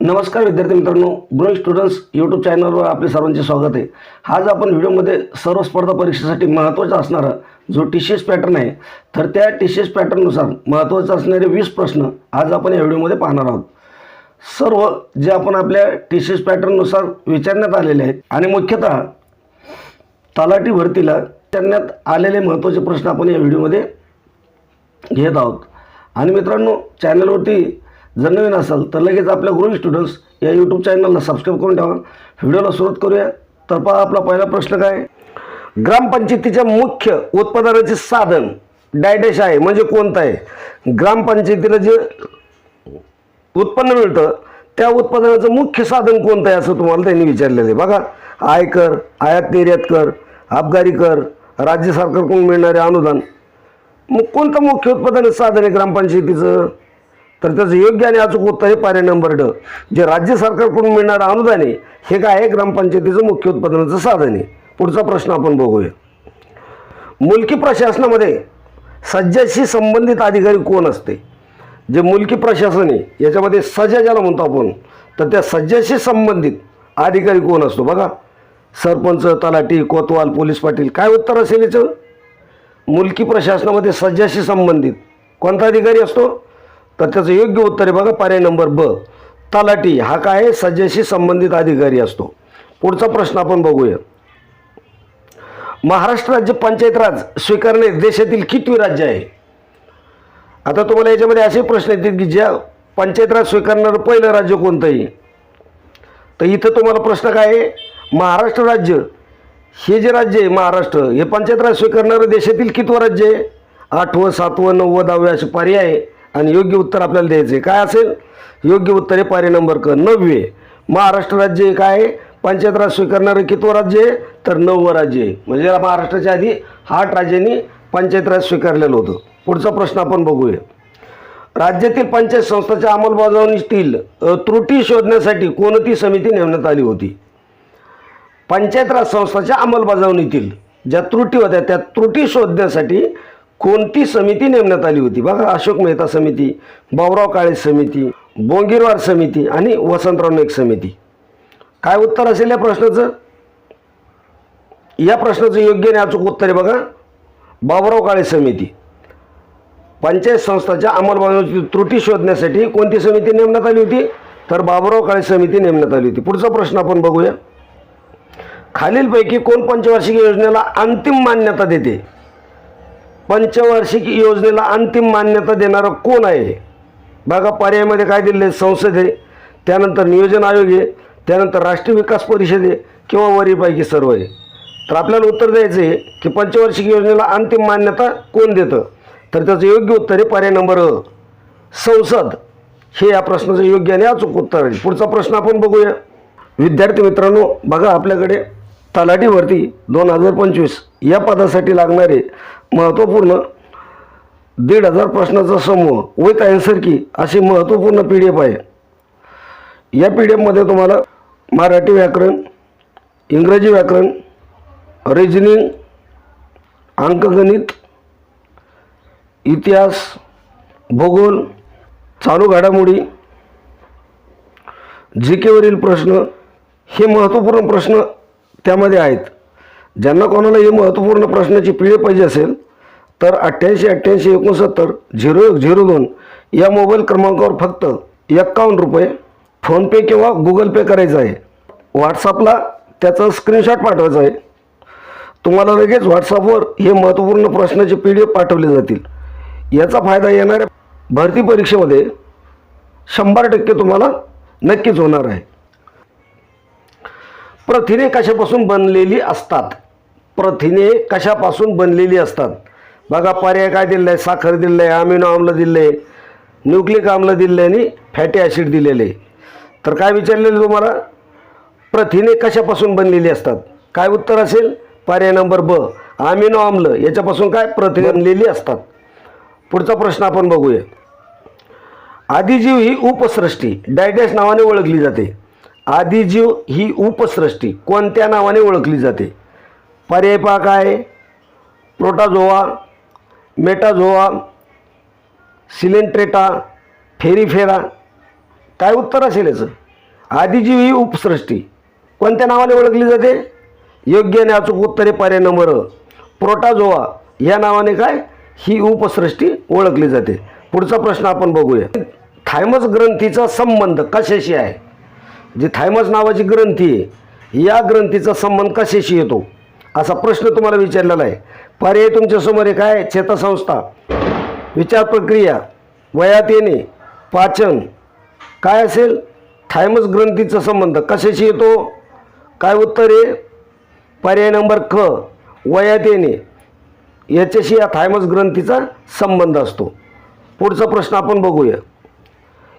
नमस्कार विद्यार्थी मित्रांनो ब्रोन स्टुडंट्स यूट्यूब चॅनलवर आपले सर्वांचे स्वागत आहे. आज आपण व्हिडिओमध्ये सर्व स्पर्धा परीक्षेसाठी महत्त्वाचा असणारा जो टी सी एस पॅटर्न आहे तर त्या टी सी एस पॅटर्ननुसार महत्त्वाचे असणारे वीस प्रश्न आज आपण या व्हिडिओमध्ये पाहणार आहोत. सर्व जे आपण आपल्या टी सी एस पॅटर्ननुसार विचारण्यात आलेले आहेत आणि मुख्यतः तलाठी भरतीला विचारण्यात आलेले महत्त्वाचे प्रश्न आपण या व्हिडिओमध्ये घेत आहोत. आणि मित्रांनो चॅनलवरती जर नवीन असाल तर लगेच आपल्या ग्रोविंग स्टुडंट्स या यूट्यूब चॅनलला सबस्क्राईब करून ठेवा. व्हिडिओला सुरुवात करूया. तर पहा आपला पहिला प्रश्न काय? आहे? ग्रामपंचायतीच्या मुख्य उत्पादनाचे साधन डायडॅश आहे म्हणजे कोणतं आहे? ग्रामपंचायतीला जे उत्पन्न मिळतं त्या उत्पादनाचं मुख्य साधन कोणतं आहे असं तुम्हाला त्यांनी विचारलेलं आहे. बघा आयकर आयात निर्यात कर आबकारी कर राज्य सरकारकडून मिळणारे अनुदान. मग कोणतं मुख्य उत्पादन साधन आहे ग्रामपंचायतीचं? तर त्याचं योग्य आणि अचूक उत्तर आहे पर्याय नंबर ड. जे राज्य सरकारकडून मिळणारं अनुदान आहे हे काय आहे? ग्रामपंचायतीचं मुख्य उत्पादनाचं साधन आहे. पुढचा प्रश्न आपण बघूया. मुलकी प्रशासनामध्ये सज्जाशी संबंधित अधिकारी कोण असते? जे मुलकी प्रशासन आहे याच्यामध्ये सज्जा ज्याला म्हणतो आपण तर त्या सज्जाशी संबंधित अधिकारी कोण असतो बघा. सरपंच तलाठी कोतवाल पोलीस पाटील काय उत्तर असेल याचं? मुलकी प्रशासनामध्ये सज्जाशी संबंधित कोणता अधिकारी असतो? तर त्याचं योग्य उत्तर आहे बघा पर्याय नंबर ब. तलाठी हा काय आहे? सज्जाशी संबंधित अधिकारी असतो. पुढचा प्रश्न आपण बघूया. महाराष्ट्र राज्य पंचायत राज स्वीकारणे देशातील कितवी राज्य आहे? आता तुम्हाला याच्यामध्ये असे प्रश्न येतील की ज्या पंचायत राज स्वीकारणारं पहिलं राज्य कोणतंही तर इथं तुम्हाला प्रश्न काय आहे? महाराष्ट्र राज्य हे जे राज्य आहे महाराष्ट्र हे पंचायत राज स्वीकारणारं देशातील कितवं राज्य आहे? आठवं सातवं नववं दहावं असे पर्याय आहे. आणि योग्य उत्तर आपल्याला द्यायचं आहे काय असेल? योग्य उत्तर आहे पर्याय नंबर क नववे. महाराष्ट्र राज्य हे काय? आहे पंचायत राज स्वीकारणारं कितवं राज्य आहे? तर नववं राज्य आहे. म्हणजे महाराष्ट्राच्या आधी आठ राज्यांनी पंचायत राज स्वीकारलेलं होतं. पुढचा प्रश्न आपण बघूया. राज्यातील पंचायत संस्थाच्या अंमलबजावणीतील त्रुटी शोधण्यासाठी कोणती समिती नेमण्यात आली होती? पंचायत राज संस्थाच्या अंमलबजावणीतील ज्या त्रुटी होत्या त्या त्रुटी शोधण्यासाठी कोणती समिती नेमण्यात आली होती? बघा अशोक मेहता समिती बाबुराव काळे समिती बोंगीरवार समिती आणि वसंतराव नाईक समिती. काय उत्तर असेल या प्रश्नाचं? या प्रश्नाचं योग्य आणि अचूक उत्तर आहे बघा. बाबुराव काळे समिती. पंचायत संस्थाच्या अंमलबजावणीची त्रुटी शोधण्यासाठी कोणती समिती नेमण्यात आली होती? तर बाबुराव काळे समिती नेमण्यात आली होती. पुढचा प्रश्न आपण बघूया. खालीलपैकी कोण पंचवार्षिक योजनेला अंतिम मान्यता देते? पंचवार्षिक योजनेला अंतिम मान्यता देणारं कोण आहे बघा पर्यायमध्ये काय दिलेलं आहे? संसद आहे. त्यानंतर नियोजन आयोग आहे. त्यानंतर राष्ट्रीय विकास परिषद आहे किंवा वरीपैकी सर्व आहे. तर आपल्याला उत्तर द्यायचं आहे की पंचवार्षिक योजनेला अंतिम मान्यता कोण देतं? तर त्याचं योग्य उत्तर आहे पर्याय नंबर अ. संसद. हे या प्रश्नाचं योग्य आणि अचूक उत्तर आहे. पुढचा प्रश्न आपण बघूया. विद्यार्थी मित्रांनो बघा आपल्याकडे तलाठी भरती दोन हजार पंचवीस या पदासाठी लागणारे महत्त्वपूर्ण दीड हजार प्रश्नाचा समूह विथ ॲन्सर की अशी महत्त्वपूर्ण पी डी एफ आहे. या पी डी एफमध्ये तुम्हाला मराठी व्याकरण इंग्रजी व्याकरण रिजनिंग अंकगणित इतिहास भूगोल चालू घडामोडी जी केवरील प्रश्न हे महत्त्वपूर्ण प्रश्न त्यामध्ये आहेत. ज्यांना कोणाला हे महत्त्वपूर्ण प्रश्नाची पिढी पाहिजे असेल तर अठ्ठ्याऐंशी अठ्ठ्याऐंशी एकोणसत्तर झिरो एक झिरो दोन या मोबाईल क्रमांकावर फक्त एक्कावन्न रुपये फोनपे किंवा गुगल पे करायचं आहे. व्हॉट्सअपला त्याचा स्क्रीनशॉट पाठवायचा आहे. तुम्हाला लगेच व्हॉट्सअपवर हे महत्त्वपूर्ण प्रश्नाचे पी डी एफ पाठवले जातील. याचा फायदा येणाऱ्या भरती परीक्षेमध्ये शंभर टक्के तुम्हाला नक्कीच होणार आहे. प्रथिने कशापासून बनलेली असतात? प्रथिने कशापासून बनलेली असतात? बघा पर्याय काय दिलेलं आहे साखर दिलेलं आहे अमिनो आम्ल दिलं आहे न्यूक्लिक आम्ल दिलं आहे आणि फॅटी ॲसिड दिलेले. आहे तर काय विचारलेलं तुम्हाला? प्रथिने कशापासून बनलेली असतात? काय उत्तर असेल? पर्याय नंबर ब अमिनो आम्ल याच्यापासून काय? प्रथिने बनलेली असतात. पुढचा प्रश्न आपण बघूया आदिजीव ही उपसृष्टी डायडॅश नावाने ओळखली जाते. आदिजीव ही उपसृष्टी कोणत्या नावाने ओळखली जाते? पर्याय पहा काय? Protozoa metazoa coelenterata porifera. काय उत्तर असेल याचं? आदिजीव ही उपसृष्टी कोणत्या नावाने ओळखली जाते? योग्य आणि अचूक उत्तरे पर्याय नंबर प्रोटाझोआ या नावाने काय? ही उपसृष्टी ओळखली जाते. पुढचा प्रश्न आपण बघूया. थायमस ग्रंथीचा संबंध कशाशी आहे? जी थायमस नावाची ग्रंथी आहे या ग्रंथीचा संबंध कशाशी येतो? असा प्रश्न तुम्हाला विचारलेला आहे. पर्याय तुमच्यासमोर आहे काय चेतासंस्था विचार प्रक्रिया वयात येणे पाचन. काय असेल? थायमस ग्रंथीचा संबंध कशाशी येतो? काय उत्तर आहे? पर्याय नंबर क वयात येणे. याच्याशी या थायमस ग्रंथीचा संबंध असतो. पुढचा प्रश्न आपण बघूया.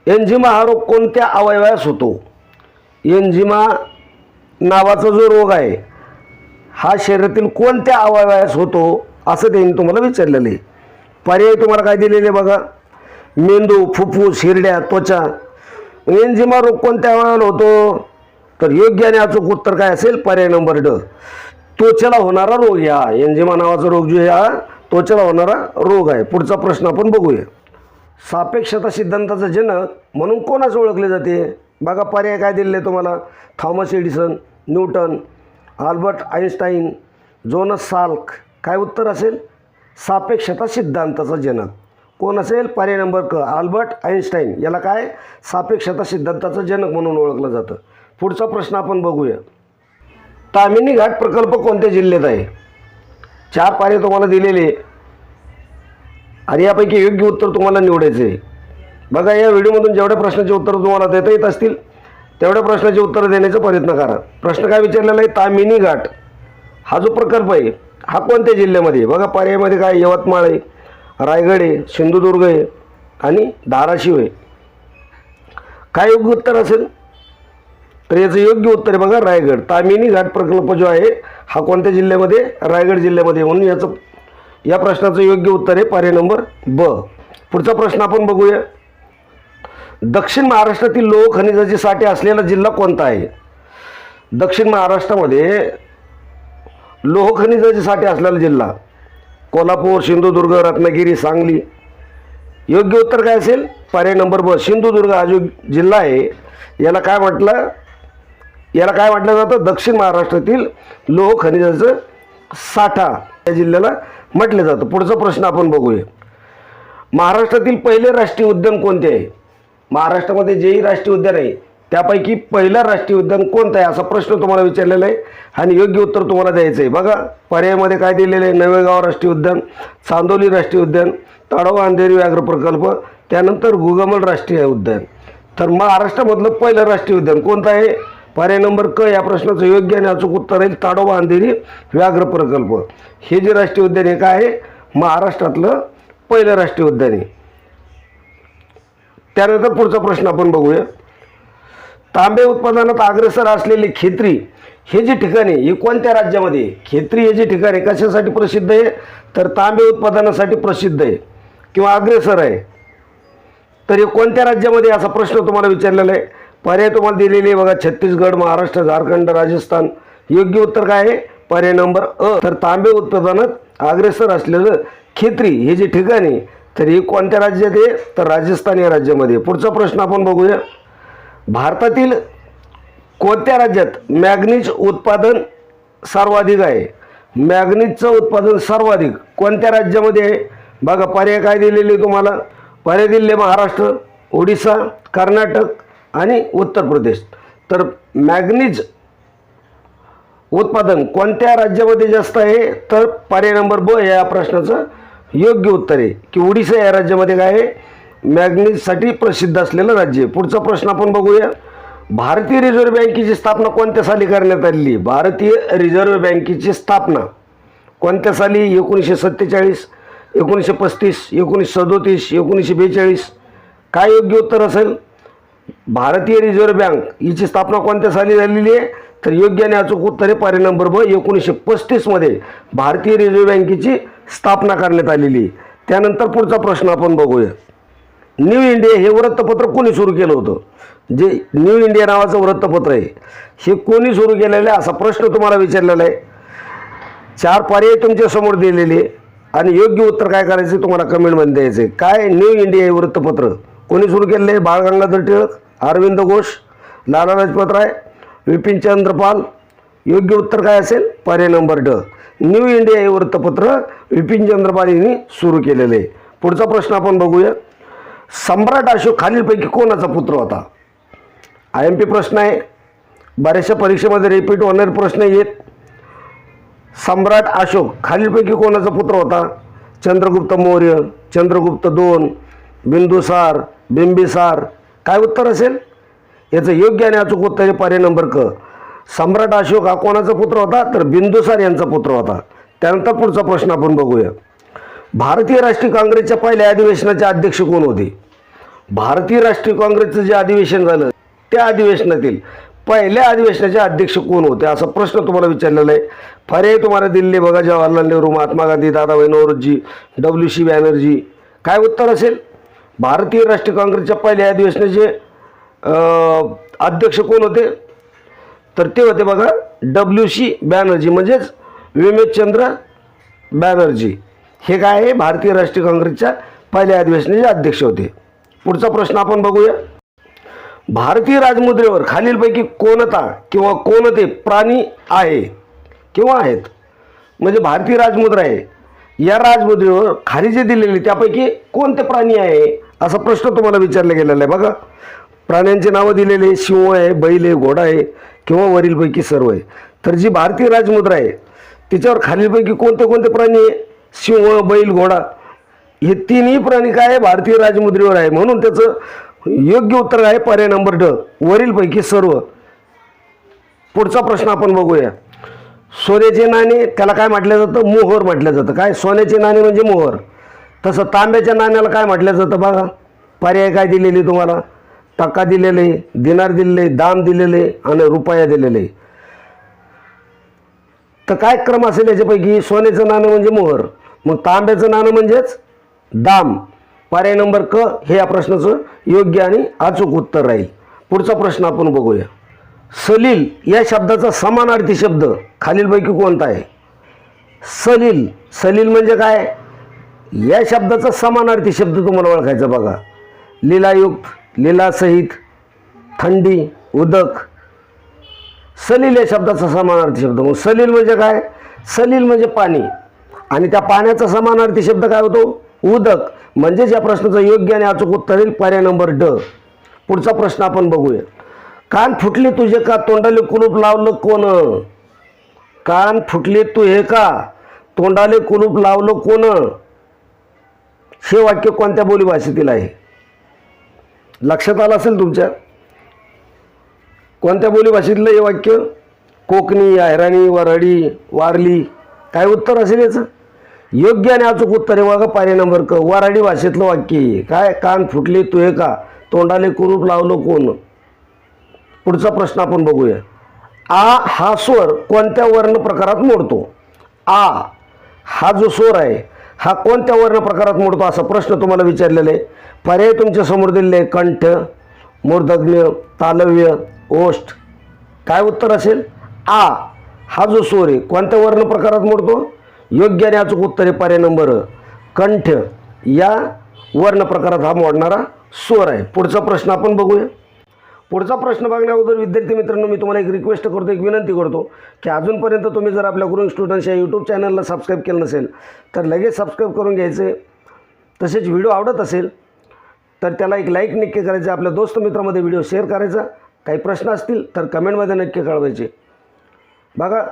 एन्झिमा हा रोग कोणत्या अवयवास होतो? एन्झिमा नावाचा जो रोग आहे हा शरीरातील कोणत्या अवयवास होतो असं त्यांनी तुम्हाला विचारलेलं आहे. पर्याय तुम्हाला काय दिलेले बघा. मेंदू फुफ्फूस हिरड्या त्वचा. एन्झिमा रोग कोणत्या अवयवाला होतो? तर योग्य आणि अचूक उत्तर काय असेल? पर्याय नंबर ड. त्वचेला होणारा रोग या एन्झिमा नावाचा रोग जो या हा त्वचेला होणारा रोग आहे. पुढचा प्रश्न आपण बघूया. सापेक्षता सिद्धांताचा जनक म्हणून कोणाच ओळखले जाते? बघा पर्याय काय दिलेले तुम्हाला? Thomas Edison Newton Albert Einstein Jonas Salk. काय उत्तर असेल? सापेक्षता सिद्धांताचा जनक. कोण असेल? पर्याय नंबर क आल्बर्ट आईन्स्टाईन याला काय? सापेक्षता सिद्धांताचं जनक म्हणून ओळखलं जातं. पुढचा प्रश्न आपण बघूया. तामिनी घाट प्रकल्प कोणत्या जिल्ह्यात आहे? चार पर्याय तुम्हाला दिलेले. आणि यापैकी योग्य उत्तर तुम्हाला निवडायचं आहे बघा या व्हिडिओमधून जेवढ्या प्रश्नाचे उत्तर तुम्हाला देता येत असतील तेवढ्या प्रश्नाचे उत्तर देण्याचा प्रयत्न करा. प्रश्न काय विचारलेला आहे? तामिनी घाट. हा जो प्रकल्प आहे हा कोणत्या जिल्ह्यामध्ये बघा पर्यायमध्ये काय यवतमाळ आहे रायगड आहे सिंधुदुर्ग आहे आणि धाराशिव आहे. काय योग्य उत्तर असेल? तर याचं योग्य उत्तर आहे बघा रायगड. तामिनी घाट प्रकल्प जो आहे हा कोणत्या जिल्ह्यामध्ये? रायगड जिल्ह्यामध्ये म्हणून याचं या प्रश्नाचं योग्य उत्तर आहे पर्याय नंबर ब. पुढचा प्रश्न आपण बघूया. दक्षिण महाराष्ट्रातील लोह खनिजाचे साठे असलेला जिल्हा कोणता आहे? दक्षिण महाराष्ट्रामध्ये लोह खनिजाचे साठे असलेला जिल्हा कोल्हापूर सिंधुदुर्ग रत्नागिरी सांगली. योग्य उत्तर काय असेल? पर्याय नंबर ब सिंधुदुर्ग हा जो जिल्हा आहे याला काय म्हटलं? याला काय म्हटलं जातं? दक्षिण महाराष्ट्रातील लोह खनिजाचं साठा या जिल्ह्याला म्हटलं जातं. पुढचा प्रश्न आपण बघूया. महाराष्ट्रातील पहिले राष्ट्रीय उद्यान कोणते आहे? महाराष्ट्रामध्ये जेही राष्ट्रीय उद्यान आहे त्यापैकी पहिलं राष्ट्रीय उद्यान कोणतं आहे असा प्रश्न तुम्हाला विचारलेला आहे आणि योग्य उत्तर तुम्हाला द्यायचं आहे. बघा पर्यायामध्ये काय दिलेलं आहे? नवेगाव राष्ट्रीय उद्यान चांदोली राष्ट्रीय उद्यान ताडोबा अंधेरी व्याघ्र प्रकल्प त्यानंतर गुगमल राष्ट्रीय उद्यान. तर महाराष्ट्रामधलं पहिलं राष्ट्रीय उद्यान कोणतं आहे? पर्याय नंबर क या प्रश्नाचं योग्य आणि अचूक उत्तर आहे ताडोबा अंधेरी व्याघ्र प्रकल्प. हे जे राष्ट्रीय उद्यान हे काय आहे? महाराष्ट्रातलं पहिलं राष्ट्रीय उद्यान आहे. त्यानंतर पुढचा प्रश्न आपण बघूया. तांबे उत्पादनात अग्रेसर असलेली खेत्री हे जे ठिकाण आहे हे कोणत्या राज्यामध्ये खेत्री हे जे ठिकाण आहे कशासाठी प्रसिद्ध आहे? तर तांबे उत्पादनासाठी प्रसिद्ध आहे किंवा अग्रेसर आहे. तर हे कोणत्या राज्यामध्ये असा प्रश्न तुम्हाला विचारलेला आहे. पर्याय तुम्हाला दिलेले आहे बघा छत्तीसगड महाराष्ट्र झारखंड राजस्थान. योग्य उत्तर काय आहे? पर्याय नंबर अ. तर तांबे उत्पादनात अग्रेसर असलेलं खेत्री हे जे ठिकाण आहे तर कोणत्या राज्यात आहे? तर राजस्थान या राज्यामध्ये. पुढचा प्रश्न आपण बघूया. भारतातील कोणत्या राज्यात मॅग्नीज उत्पादन सर्वाधिक आहे? मॅग्नीजचं उत्पादन सर्वाधिक कोणत्या राज्यामध्ये आहे? बघा पर्याय काय दिलेले तुम्हाला? पर्याय दिले महाराष्ट्र ओडिसा कर्नाटक आणि उत्तर प्रदेश. तर मॅग्नीज उत्पादन कोणत्या राज्यामध्ये जास्त आहे? तर पर्याय नंबर ब या प्रश्नाचं योग्य उत्तर आहे की ओडिसा या राज्यामध्ये काय आहे? मॅग्नीजसाठी प्रसिद्ध असलेलं राज्य आहे. पुढचा प्रश्न आपण बघूया. भारतीय रिझर्व्ह बँकेची स्थापना कोणत्या साली करण्यात आलेली? भारतीय रिझर्व्ह बँकेची स्थापना कोणत्या साली? एकोणीसशे सत्तेचाळीस एकोणीसशे पस्तीस एकोणीसशे सदोतीस एकोणीसशे बेचाळीस. काय योग्य उत्तर असेल? भारतीय रिझर्व्ह बँक हिची स्थापना कोणत्या साली झालेली आहे? तर योग्य आणि अचूक उत्तरे पर्याय नंबर ब एकोणीसशे पस्तीसमध्ये भारतीय रिझर्व्ह बँकेची स्थापना करण्यात आलेली. आहे त्यानंतर पुढचा प्रश्न आपण बघूया. न्यू इंडिया हे वृत्तपत्र कोणी सुरू केलं होतं? जे न्यू इंडिया नावाचं वृत्तपत्र आहे. हे कोणी सुरू केलेलं आहे? असा प्रश्न तुम्हाला विचारलेला आहे. चार पर्याय तुमच्यासमोर दिलेले आणि योग्य उत्तर काय करायचं तुम्हाला कमेंटमध्ये द्यायचं आहे काय न्यू इंडिया हे वृत्तपत्र कोणी सुरू केलेलं आहे? बाळ गंगाधर टिळक अरविंद घोष लाला लाजपत राय विपिन चंद्रपाल योग्य उत्तर काय असेल? पर्याय नंबर ड. न्यू इंडिया हे वृत्तपत्र विपिन चंद्रपाल यांनी सुरू केलेले. आहे पुढचा प्रश्न आपण बघूया. सम्राट अशोक खालीलपैकी कोणाचा पुत्र होता? आय एम पी प्रश्न आहे. बऱ्याचशा परीक्षेमध्ये रिपीट होणारे प्रश्न येत सम्राट अशोक खालीलपैकी कोणाचा पुत्र होता? चंद्रगुप्त मौर्य चंद्रगुप्त दोन बिंदुसार बिंबिसार. काय उत्तर असेल? याचं योग्य आणि अचूक उत्तर आहे पर्याय नंबर क. सम्राट अशोक हा कोणाचा पुत्र होता? तर बिंदुसार यांचा पुत्र होता. त्यानंतर पुढचा प्रश्न आपण बघूया. भारतीय राष्ट्रीय काँग्रेसच्या पहिल्या अधिवेशनाचे अध्यक्ष कोण होते? भारतीय राष्ट्रीय काँग्रेसचं जे अधिवेशन झालं त्या अधिवेशनातील पहिल्या अधिवेशनाचे अध्यक्ष कोण होते? असा प्रश्न तुम्हाला विचारलेला आहे. पर्याय तुम्हाला दिल्ली बघा जवाहरलाल नेहरू महात्मा गांधी दादाभाई नवरोजी डब्ल्यू सी बॅनर्जी. काय उत्तर असेल? भारतीय राष्ट्रीय काँग्रेसच्या पहिल्या अधिवेशनाचे अध्यक्ष कोण होते? तर ते होते बघा डब्ल्यू सी बॅनर्जी म्हणजेच विमेशचंद्र बॅनर्जी. हे काय आहे? भारतीय राष्ट्रीय काँग्रेसच्या पहिल्या अधिवेशनाचे अध्यक्ष होते. पुढचा प्रश्न आपण बघूया. भारतीय राजमुद्रेवर खालीलपैकी कोणता किंवा कोणते प्राणी आहे किंवा आहेत? म्हणजे भारतीय राजमुद्रा आहे. या राजमुद्रेवर खाली जे दिलेले त्यापैकी कोणते प्राणी आहे? असा प्रश्न तुम्हाला विचारला गेलेला आहे. बघा. प्राण्यांची नावं दिलेली शिंव आहे बैल आहे घोडा आहे किंवा वरीलपैकी सर्व आहे. तर जी भारतीय राजमुद्रा आहे तिच्यावर खालीलपैकी कोणते कोणते प्राणी आहे? सिंह बैल घोडा. हे तिन्ही प्राणी काय आहे? भारतीय राजमुद्रेवर आहे. म्हणून त्याचं योग्य उत्तर आहे पर्याय नंबर ड. वरीलपैकी सर्व. पुढचा प्रश्न आपण बघूया. सोन्याचे नाणे त्याला काय म्हटलं जातं? मोहर म्हटलं जातं. काय? सोन्याचे नाणे म्हणजे मोहर. तसं तांब्याच्या नाण्याला काय म्हटलं जातं बघा? पर्याय काय दिलेली तुम्हाला? टक्का दिलेले दिनार दिलेले दाम दिलेले आणि रुपया दिलेले. तर काय क्रम असेल याच्यापैकी? सोन्याचं नाणं म्हणजे मोहर. मग तांब्याचं नाणं म्हणजेच दाम. पर्याय नंबर क हे या प्रश्नाचं योग्य आणि अचूक उत्तर राहील. पुढचा प्रश्न आपण बघूया. सलील या शब्दाचा समानार्थी शब्द खालीलपैकी कोणता आहे? सलील. सलील म्हणजे काय? या शब्दाचा समानार्थी शब्द तुम्हाला ओळखायचा बघा. लीलायुक्त लिलासहित थंडी उदक. सलील या शब्दाचा समानार्थी शब्द. मग सलील म्हणजे काय? सलील म्हणजे पाणी. आणि त्या पाण्याचा समानार्थी शब्द काय होतो? उदक. म्हणजेच या प्रश्नाचं योग्य आणि अचूक उत्तर येईल पर्याय नंबर ड. पुढचा प्रश्न आपण बघूया. कान फुटले तुझे का? तोंडाले कुलूप लावलं कोण? कान फुटले तू हे का? तोंडाले कुलूप लावलं कोण? हे वाक्य कोणत्या बोलीभाषेतील आहे? लक्षात आलं असेल तुमच्या? कोणत्या बोलीभाषेतलं हे वाक्य? कोकणी अहिराणी वरडी वारली काय उत्तर असेल याचं? योग्य आणि अचूक उत्तर आहे बघा पर्याय नंबर क. वराडी भाषेतलं वाक्य आहे काय? कान फुटले तू हे का? तोंडाले कुरूप लावलं कोण? पुढचा प्रश्न आपण बघूया. आ हा स्वर कोणत्या वर्ण प्रकारात मोडतो? आ हा जो स्वर आहे हा कोणत्या वर्ण प्रकारात मोडतो? असा प्रश्न तुम्हाला विचारलेला आहे. पर्याय तुमच्यासमोर दिलेले कंठ मूर्धज्ञ तालव्य ओष्ठ. काय उत्तर असेल? आ हा जो स्वर आहे कोणत्या वर्ण प्रकारात मोडतो? योग्य आणि अचूक उत्तर आहे पर्याय नंबर कंठ या वर्ण प्रकारात हा मोडणारा स्वर आहे. पुढचा प्रश्न आपण बघूया. पुढचा प्रश्न बघण्या अगोदर विद्यार्थी मित्रांनो मी तुम्हाला एक रिक्वेस्ट करतो एक विनंती करतो की अजूनपर्यंत तुम्ही जर आपल्या गुरु स्टुडंट्स या यूट्यूब चॅनलला सबस्क्राईब केलं नसेल तर लगेच सबस्क्राईब करून घ्यायचे. तसेच व्हिडिओ आवडत असेल तर त्याला एक लाईक नक्की करायचं आपल्या दोस्त मित्रामध्ये व्हिडिओ शेअर करायचा. काही प्रश्न असतील तर कमेंटमध्ये नक्की कळवायचे. बघा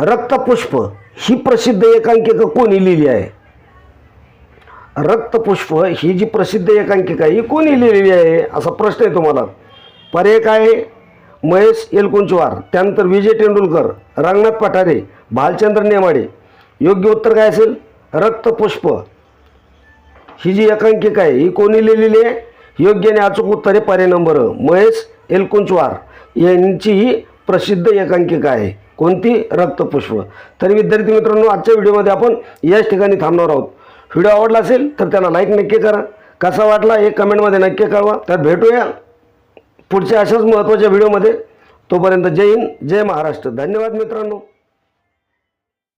रक्तपुष्प ही प्रसिद्ध एकांकिका कोणी लिहिली आहे? रक्तपुष्प ही जी प्रसिद्ध एकांकिका ही कोणी लिहिलेली आहे? असा प्रश्न आहे तुम्हाला. पर्याय काय आहे? महेश एलकुंचवार त्यानंतर विजय तेंडुलकर रंगनाथ पठारे भालचंद्र नेमाडे. योग्य उत्तर काय असेल? रक्तपुष्प. ही जी एकांकिका आहे ही कोणी लिहिलेली आहे? योग्य आणि अचूक उत्तर आहे पर्याय नंबर. महेश एलकुंचवार यांची ही प्रसिद्ध एकांकिका आहे. कोणती? रक्तपुष्प. तरी विद्यार्थी मित्रांनो आजच्या व्हिडिओमध्ये आपण याच ठिकाणी थांबणार आहोत. व्हिडिओ आवडला असेल तर त्याला लाईक नक्की करा. कसा वाटला हे कमेंटमध्ये नक्की कळवा. तर भेटूया पुढच्या अशाच महत्त्वाच्या व्हिडिओमध्ये. तोपर्यंत जय हिंद जय महाराष्ट्र. धन्यवाद मित्रांनो.